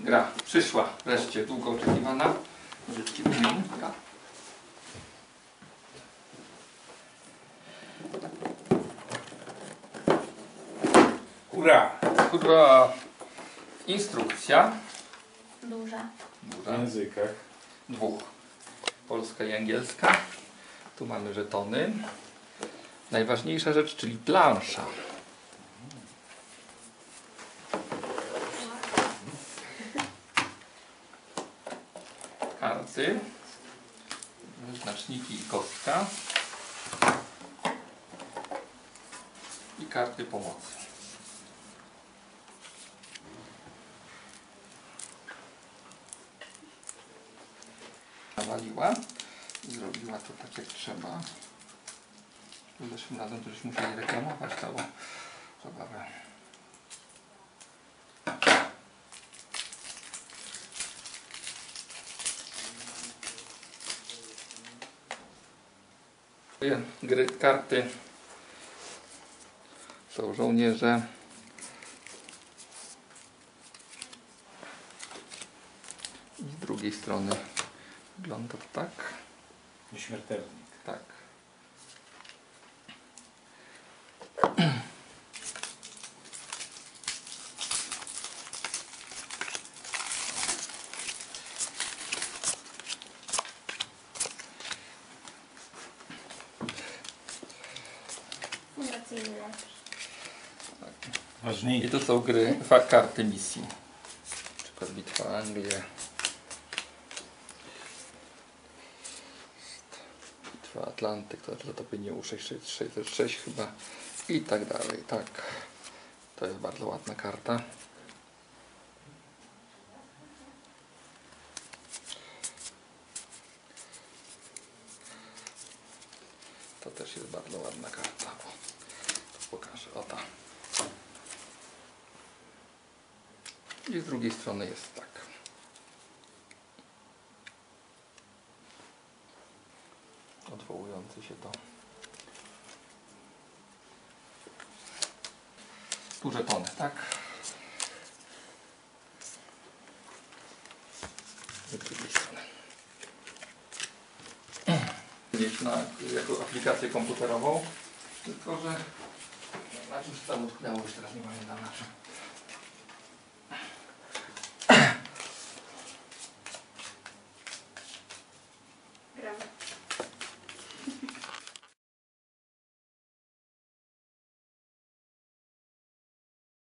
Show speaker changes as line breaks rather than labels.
Gra przyszła wreszcie, długo oczekiwana. Brzydki. Gra.
Ura!
Kurwa. Instrukcja.
Duża.
W
Duża.
językach.
Dwóch. Polska i angielska. Tu mamy żetony. Najważniejsza rzecz, czyli plansza. Karty. Znaczniki i kostka. I karty pomocy. nawaliła i zrobiła to tak jak trzeba. Zeszłym razem to już musieli reklamować całą zabawę. Gry, karty są żołnierze. I z drugiej strony wygląda to tak.
Nieśmiertelnik.
Tak.
Lepszy.
I to są gry, karty misji. Na przykład Bitwa Anglię. Bitwa Atlantyk, to zatopienie U 666 chyba. I tak dalej, tak. To jest bardzo ładna karta. To też jest bardzo ładna karta. Pokażę. O ta. I z drugiej strony jest tak. Odwołujący się do tu żetony, tak? Z drugiej strony. Mieć na, jako aplikację komputerową, tylko że na czymś tam utknęło, już teraz nie pamiętam na czym.